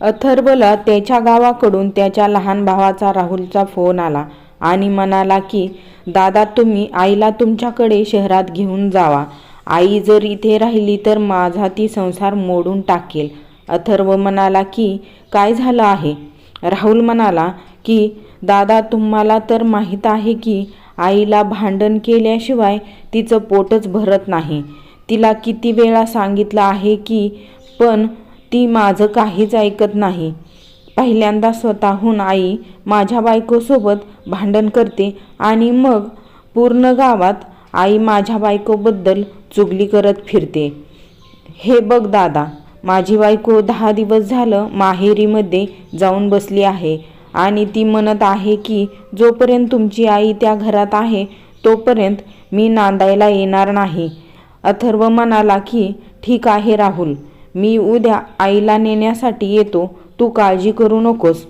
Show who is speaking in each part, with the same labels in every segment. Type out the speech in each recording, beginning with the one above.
Speaker 1: अथर्वला त्याच्या गावाकडून त्याच्या लहान भावाचा राहुलचा फोन आला आणि म्हणाला की दादा तुम्ही आईला तुमच्याकडे शहरात घेऊन जावा. आई जर इथे राहिली तर माझा ती संसार मोडून टाकेल. अथर्व म्हणाला की काय झालं आहे? राहुल म्हणाला की दादा तुम्हाला तर माहीत आहे की आईला भांडण केल्याशिवाय तिचं पोटच भरत नाही. तिला किती वेळा सांगितलं आहे की पण ती माझं काहीच ऐकत नाही. पहिल्यांदा स्वतःहून आई माझ्या बायकोसोबत भांडण करते आणि मग पूर्ण गावात आई माझ्या बायकोबद्दल चुगली करत फिरते. हे बघ दादा माझी बायको दहा दिवस झालं माहेरीमध्ये जाऊन बसली आहे आणि ती म्हणत आहे की जोपर्यंत तुमची आई त्या घरात आहे तोपर्यंत मी नांदायला येणार नाही अथर्व म्हणाला की ठीक आहे राहुल मी उद्या आईला नेण्यासाठी येतो. तू काळजी करू नकोस.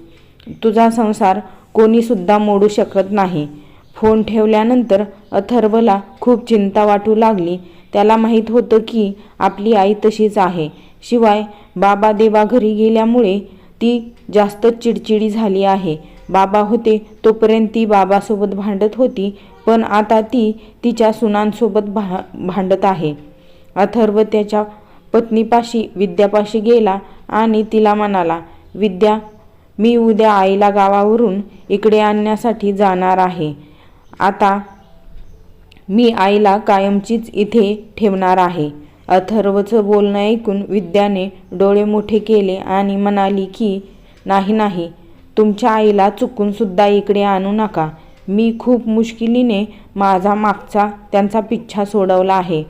Speaker 1: तुझा संसार कोणीसुद्धा मोडू शकत नाही. फोन ठेवल्यानंतर अथर्वला खूप चिंता वाटू लागली. त्याला माहीत होतं की आपली आई तशीच आहे. शिवाय बाबा देवा घरी गेल्यामुळे ती जास्त चिडचिडी झाली आहे. बाबा होते तोपर्यंत ती बाबासोबत भांडत होती पण आता ती तिच्या सुनांसोबत भा भांडत आहे. अथर्व त्याच्या पत्नीपाशी विद्यापाशी गेला आणि तिला म्हणाला विद्या मी उद्या आईला गावावरून इकडे आणण्यासाठी जाणार आहे. आता मी आईला कायमचीच इथे ठेवणार आहे. अथर्वचं बोलणं ऐकून विद्याने डोळे मोठे केले आणि म्हणाली की नाही नाही तुमच्या आईला चुकूनसुद्धा इकडे आणू नका. मी खूप मुश्किलीने माझा मागचा त्यांचा पिच्छा सोडवला आहे.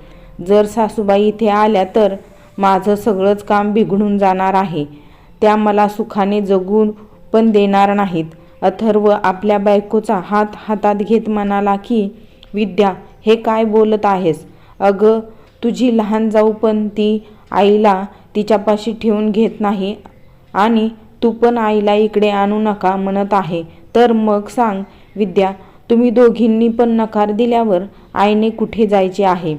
Speaker 1: जर सासूबाई इथे आल्या तर माझं सगळंच काम बिघडून जाणार आहे. त्या मला सुखाने जगून पण देणार नाहीत. अथर्व आपल्या बायकोचा हात हातात घेत म्हणाला की विद्या हे काय बोलत आहेस? अगं तुझी लहान जाऊ पण ती आईला तिच्यापाशी ठेवून घेत नाही आणि तू पण आईला इकडे आणू नका म्हणत आहे. तर मग सांग विद्या तुम्ही दोघींनी पण नकार दिल्यावर आईने कुठे जायचे आहे?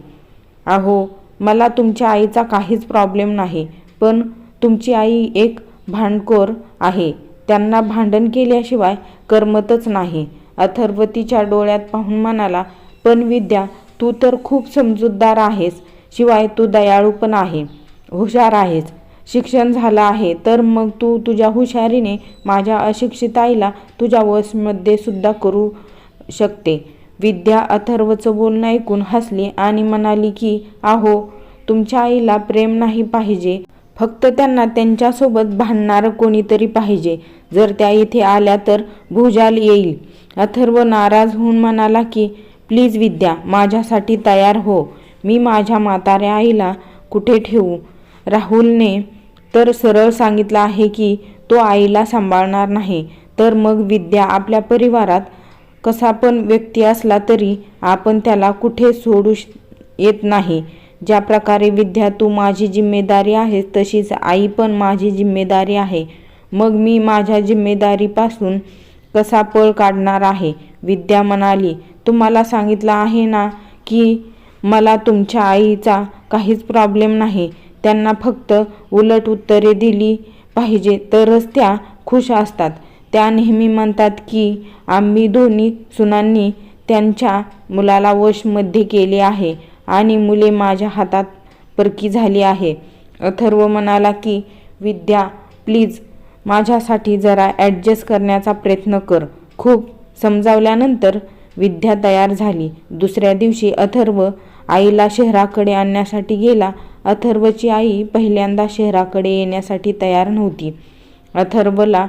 Speaker 1: अहो मला तुमच्या आईचा काहीच प्रॉब्लेम नाही पण तुमची आई एक भांडखोर आहे. त्यांना भांडण केल्याशिवाय करमतच नाही. अथर्व तिच्या डोळ्यात पाहून म्हणाला पण विद्या तू तर खूप समजूतदार आहेस. शिवाय तू दयाळू पण आहे. हुशार आहेस. शिक्षण झालं आहे तर मग तू तुझ्या हुशारीने माझ्या अशिक्षित आईला तुझ्या वसमध्ये सुद्धा करू शकते. विद्या अथर्वचं बोलणं ऐकून हसली आणि म्हणाली की आहो तुमच्या आईला प्रेम नाही पाहिजे. फक्त त्यांना त्यांच्यासोबत भांडणारं कोणीतरी पाहिजे. जर त्या इथे आल्या तर भुजाल येईल. अथर्व नाराज होऊन म्हणाला की प्लीज विद्या माझ्यासाठी तयार हो. मी माझ्या म्हाताऱ्या आईला कुठे ठेवू? राहुलने तर सरळ सांगितलं आहे की तो आईला सांभाळणार नाही. तर मग विद्या आपल्या परिवारात कसा पण व्यक्ती असला तरी आपण त्याला कुठे सोडू येत नाही. ज्या प्रकारे विद्या तू माझी जिम्मेदारी आहेस तशीच आई पण माझी जिम्मेदारी आहे. मग मी माझ्या जिम्मेदारीपासून कसा पळ काढणार आहे? विद्या म्हणाली तुम्हाला सांगितलं आहे ना की मला तुमच्या आईचा काहीच प्रॉब्लेम नाही. त्यांना फक्त उलट उत्तरे दिली पाहिजे तरच त्या खुश असतात. त्या नेहमी म्हणतात की आम्ही दोन्ही सुनांनी त्यांच्या मुलाला वशमध्ये केले आहे आणि मुले माझ्या हातात परकी झाली आहे. अथर्व म्हणाला की विद्या प्लीज माझ्यासाठी जरा ॲडजस्ट करण्याचा प्रयत्न कर. खूप समजावल्यानंतर विद्या तयार झाली. दुसऱ्या दिवशी अथर्व आईला शहराकडे आणण्यासाठी गेला. अथर्वची आई पहिल्यांदा शहराकडे येण्यासाठी तयार नव्हती. अथर्वला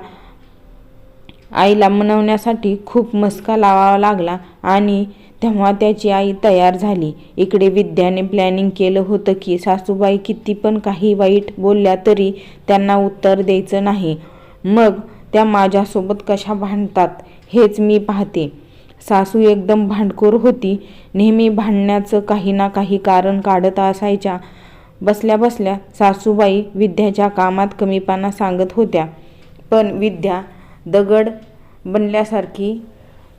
Speaker 1: आईला मनवण्यासाठी खूप मस्का लावावा लागला आणि तेव्हा त्याची आई तयार झाली. इकडे विद्याने प्लॅनिंग केलं होतं की सासूबाई किती पण काही वाईट बोलल्या तरी त्यांना उत्तर द्यायचं नाही. मग त्या माझ्यासोबत कशा भांडतात हेच मी पाहते. सासू एकदम भांडखोर होती. नेहमी भांडण्याचं काही ना काही कारण काढत असायच्या. बसल्या बसल्या सासूबाई विद्याच्या कामात कमीपणा सांगत होत्या. पण विद्या दगड बनल्यासारखी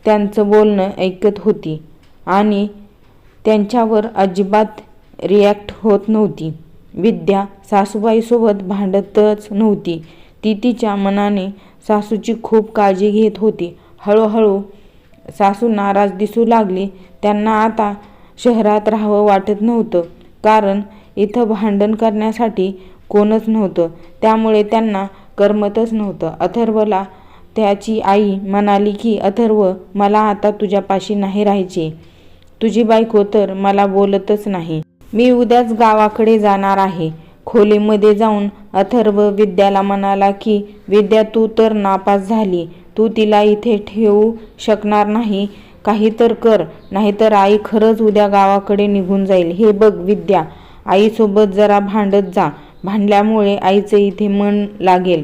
Speaker 1: त्यांचं बोलणं ऐकत होती आणि त्यांच्यावर अजिबात रिॲक्ट होत नव्हती. विद्या सासूबाईसोबत भांडतच नव्हती. ती तिच्या मनाने सासूची खूप काळजी घेत होती. हळूहळू सासू नाराज दिसू लागली. त्यांना आता शहरात राहावं वाटत नव्हतं. कारण इथं भांडण करण्यासाठी कोणच नव्हतं. त्यामुळे त्यांना करमतच नव्हतं. अथर्वला त्याची आई म्हणाली की अथर्व मला आता तुझ्यापाशी नाही राहायचे. तुझी बायको तर मला बोलतच नाही. मी उद्याच गावाकडे जाणार आहे. खोलीमध्ये जाऊन अथर्व विद्याला म्हणाला की विद्या तू तर नापास झाली. तू तिला इथे ठेवू शकणार नाही. काही तर कर. नाहीतर आई खरंच उद्या गावाकडे निघून जाईल. हे बघ विद्या आईसोबत जरा भांडत जा. भांडल्यामुळे आईचं इथे मन लागेल.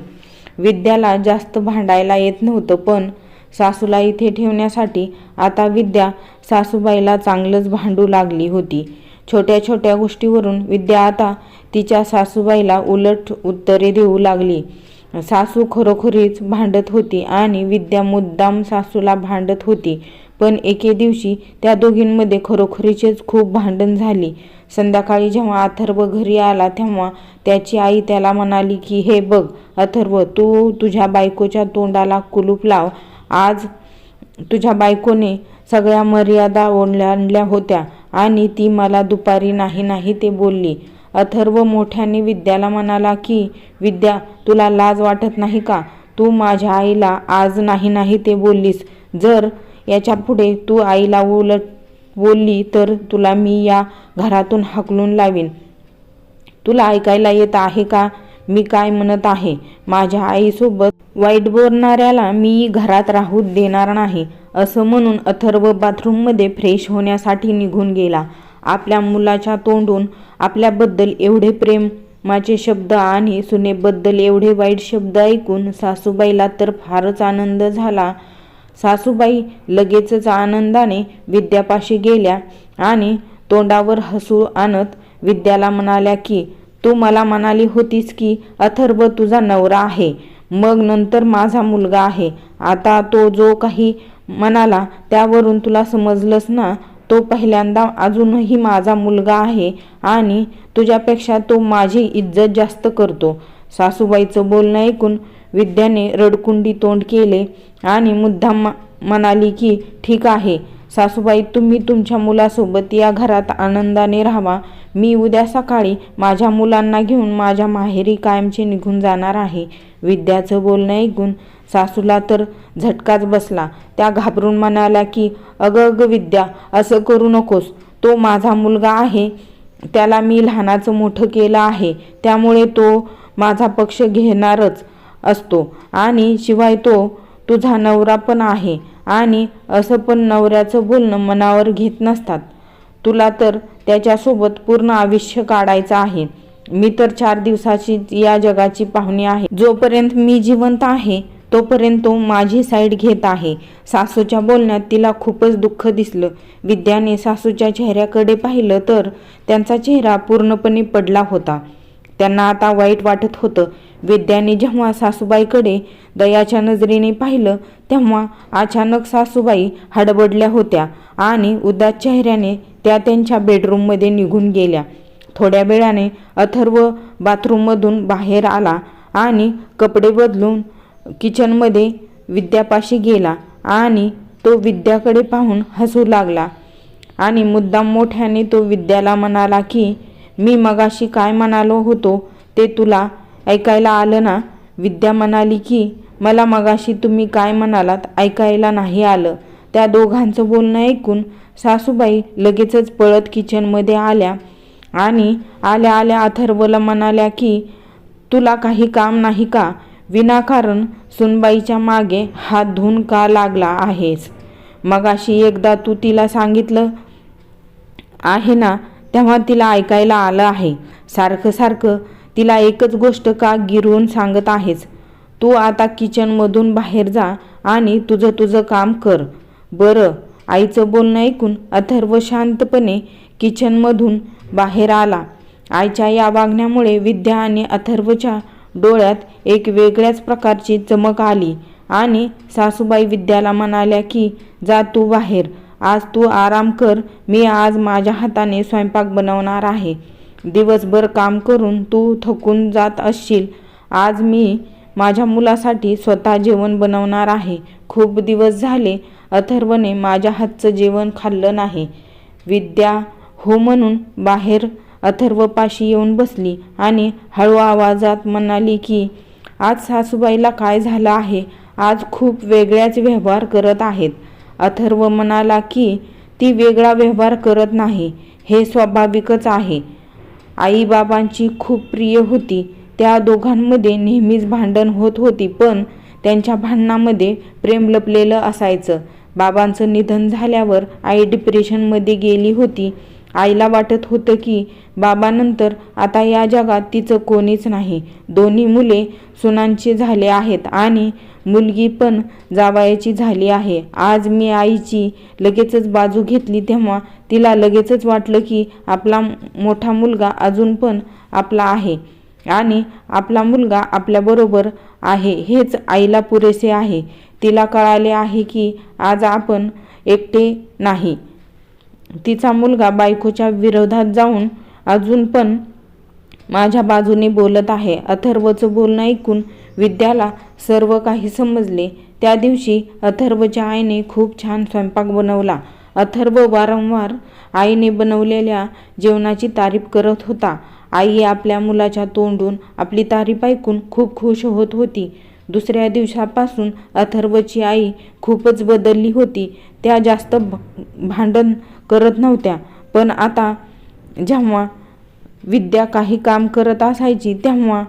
Speaker 1: विद्याला जास्त भांडायला येत नव्हतं पण सासूला इथे ठेवण्यासाठी आता विद्या सासूबाईला चांगलंच भांडू लागली होती. छोट्या छोट्या गोष्टीवरून विद्या आता तिच्या सासूबाईला उलट उत्तरे देऊ लागली. सासू खरोखरीच भांडत होती आणि विद्या मुद्दाम सासूला भांडत होती पण एके दिवशी त्या दोघींमध्ये खरोखरीचेच खूप भांडण झाली. संध्याकाळी जेव्हा अथर्व घरी आला तेव्हा त्याची आई त्याला म्हणाली की हे बघ अथर्व तू तुझ्या बायकोच्या तोंडाला कुलूप लाव. आज तुझ्या बायकोने सगळ्या मर्यादा ओलांडल्या होत्या आणि ती मला दुपारी नाही नाही ते बोलली. अथर्व मोठ्याने विद्याला म्हणाला की विद्या तुला लाज वाटत नाही का? तू माझ्या आईला आज नाही नाही ते बोललीस. जर याच्यापुढे तू आईला उलट बोलली तर तुला मी या घरातून हाकलून लावीन. तुला ऐकायला येत आहे का? मी काय म्हणत आहे? माझ्या आईसोबत वाईट बोलणाऱ्याला मी घरात राहू देणार नाही. असं म्हणून अथर्व बाथरूममध्ये फ्रेश होण्यासाठी निघून गेला. आपल्या मुलाच्या तोंडून आपल्याबद्दल एवढे प्रेम माझे शब्द आणि सुनेबद्दल एवढे वाईट शब्द ऐकून सासूबाईला तर फारच आनंद झाला. सासूबाई लगेचच आनंदाने विद्यापाशी गेल्या आणि तोंडावर हसू आणत विद्याला म्हणाल्या की तू मला म्हणाली होतीस की अथर्व तुझा नवरा आहे. मग नंतर माझा मुलगा आहे. आता तो जो काही म्हणाला त्यावरून तुला समजलंस ना? तो पहिल्यांदा अजूनही माझा मुलगा आहे आणि तुझ्यापेक्षा तो माझी इज्जत जास्त करतो. सासूबाईचं बोलणं ऐकून विद्याने रडकुंडी तोंड केले आणि मुद्दाम म्हणाली की ठीक आहे. सासूबाई तुम्ही तुमच्या मुलासोबत या घरात आनंदाने राहावा. मी उद्या सकाळी माझ्या मुलांना घेऊन माझ्या माहेरी कायमचे निघून जाणार आहे. विद्याचं बोलणं ऐकून सासूला तर झटकाच बसला. त्या घाबरून म्हणाल्या की अगं अगं विद्या असं करू नकोस. तो माझा मुलगा आहे. त्याला मी लहानाचं मोठं केलं आहे. त्यामुळे तो माझा पक्ष घेणारच असतो. आणि शिवाय तो तुझा नवरा पण आहे. आणि असं पण नवऱ्याचं बोलणं मनावर घेत नसतात. तुला तर त्याच्यासोबत पूर्ण आयुष्य काढायचं आहे. मी तर चार दिवसाची या जगाची पाहुणी आहे. जोपर्यंत मी जिवंत आहे तोपर्यंत तो माझी साईड घेत आहे. सासूच्या बोलण्यात तिला खूपच दुःख दिसलं. विद्याने सासूच्या चेहऱ्याकडे पाहिलं तर त्यांचा चेहरा पूर्णपणे पडला होता. त्यांना आता वाईट वाटत होतं. विद्याने जेव्हा सासूबाईकडे दयाच्या नजरेने पाहिलं तेव्हा अचानक सासूबाई हडबडल्या होत्या आणि उदास चेहऱ्याने त्या त्यांच्या बेडरूममध्ये निघून गेल्या. थोड्या वेळाने अथर्व बाथरूममधून बाहेर आला आणि कपडे बदलून किचनमध्ये विद्यापाशी गेला आणि तो विद्याकडे पाहून हसू लागला. आणि मुद्दाम मोठ्याने तो विद्याला म्हणाला की मी मगाशी काय म्हणालो होतो ते तुला ऐकायला आलं ना? विद्या म्हणाली की मला मगाशी तुम्ही काय म्हणालात ऐकायला नाही आलं. त्या दोघांचं बोलणं ऐकून सासूबाई लगेचच पळत किचनमध्ये आल्या आणि आल्या आल्या अथर्वला म्हणाल्या की तुला काही काम नाही का? विनाकारण सुनबाईच्या मागे हात धुवून का लागला आहेस? मगाशी एकदा तू तिला सांगितलं आहे ना तेव्हा तिला ऐकायला आलं आहे. सारखं सारखं तिला एकच गोष्ट का गिरवून सांगत आहेस? तू आता किचनमधून बाहेर जा आणि तुझं तुझं काम कर. बरं आईचं बोलणं ऐकून अथर्व शांतपणे किचनमधून बाहेर आला. आईच्या या वागण्यामुळे विद्या आणि अथर्वच्या डोळ्यात एक वेगळ्याच प्रकारची चमक आली आणि सासूबाई विद्याला म्हणाल्या की जा तू बाहेर. आज तू आराम कर मी आज माझ्या हाताने स्वयंपाक बनवणार आहे. दिवसभर काम करून तू थकून जात असशील. आज मी माझ्या मुलासाठी स्वतः जेवण बनवणार आहे. खूप दिवस झाले अथर्वने माझ्या हातचं जेवण खाल्लं नाही. विद्या हो म्हणून बाहेर अथर्वपाशी येऊन बसली आणि हळू आवाजात म्हणाली की आज सासूबाईला काय झालं आहे? आज खूप वेगळ्याच व्यवहार करत आहेत. अथर्व म्हणाला की ती वेगळा व्यवहार करत नाही. हे स्वाभाविकच आहे. आईबाबांची खूप प्रिय होती. त्या दोघांमध्ये नेहमीच भांडण होत होती पण त्यांच्या भांडणामध्ये प्रेम लपलेलं असायचं. बाबांचं निधन झाल्यावर आई डिप्रेशनमध्ये गेली होती. आईला वाटत होतं की बाबानंतर आता या जगात तिचं कोणीच नाही. दोन्ही मुले सुनांची झाले आहेत आणि मुलगी पण जावायची झाली आहे. आज मी आईची लगेचच बाजू घेतली तेव्हा तिला लगेचच वाटलं की आपला मोठा मुलगा अजून पण आपला आहे आणि आपला मुलगा आपल्याबरोबर आहे हेच आईला पुरेसे आहे. तिला कळाले आहे की आज आपण एकटे नाही. तिचा मुलगा बायकोच्या विरोधात जाऊन अजून पण माझ्या बाजूने बोलत आहे. अथर्वचं बोलणं ऐकून विद्याला सर्व काही समजले. त्या दिवशी अथर्वच्या आईने खूप छान स्वयंपाक बनवला. अथर्व वारंवार आईने बनवलेल्या जेवणाची तारीफ करत होता. आई आपल्या मुलाच्या तोंडून आपली तारीफ ऐकून खूप खुश होत होती. दुसऱ्या दिवसापासून अथर्वची आई खूपच बदलली होती. त्या जास्त भ- भांडण करत नव्हत्या. पण आता जेव्हा विद्या काही काम करत असायची तेव्हा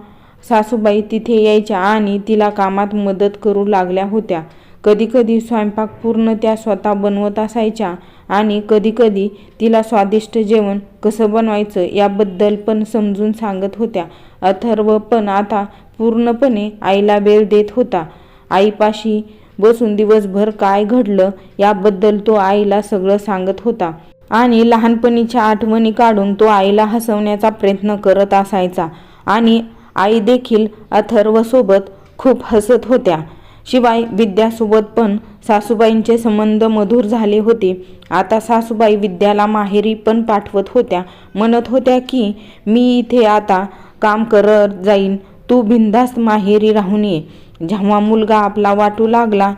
Speaker 1: सासूबाई तिथे यायच्या आणि तिला कामात मदत करू लागल्या होत्या. कधीकधी स्वयंपाक पूर्ण त्या स्वतः बनवत असायच्या आणि कधीकधी तिला स्वादिष्ट जेवण कसं बनवायचं याबद्दल पण समजून सांगत होत्या. अथर्व पण आता पूर्णपणे आईला वेळ देत होता. आईपाशी बसून दिवसभर काय घडलं याबद्दल तो आईला सगळं सांगत होता. आणि लहानपणीच्या आठवणी काढून तो आईला हसवण्याचा प्रयत्न करत असायचा. आणि आई देखील अथर्वसोबत खूप हसत होत्या. शिवाय विद्यासोबत पण सासूबाईंचे संबंध मधुर झाले होते. आता सासूबाई विद्याला माहेरी पण पाठवत होत्या. म्हणत होत्या की मी इथे आता काम करत जाईन. तू बिनधास्त माहेरी राहून ये. जेव्हा मुलगा आपला वाटू लागला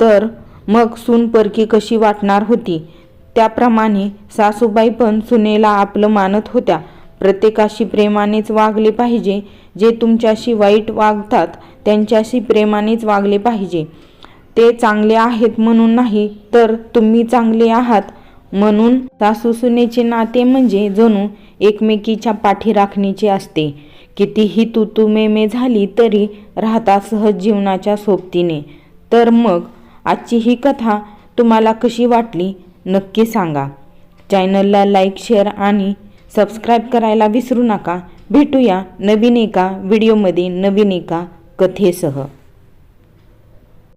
Speaker 1: तर मग सून परकी कशी वाटणार होती? त्याप्रमाणे सासूबाई पण सुनेला आपलं मानत होत्या. प्रत्येकाशी प्रेमानेच वागले पाहिजे. जे तुमच्याशी वाईट वागतात त्यांच्याशी प्रेमानेच वागले पाहिजे. ते चांगले आहेत म्हणून नाही तर तुम्ही चांगले आहात. म्हणून सासू सुनेचे नाते म्हणजे जणू एकमेकीच्या पाठी राखणीचे असते. कितीही तू तू झाली तरी राहता सहज जीवनाच्या सोबतीने. तर मग आजची ही कथा तुम्हाला कशी वाटली नक्की सांगा. चॅनलला लाईक शेअर आणि सबस्क्राईब करायला विसरू नका. भेटूया नवीन एका व्हिडिओमध्ये नवीन एका कथेसह.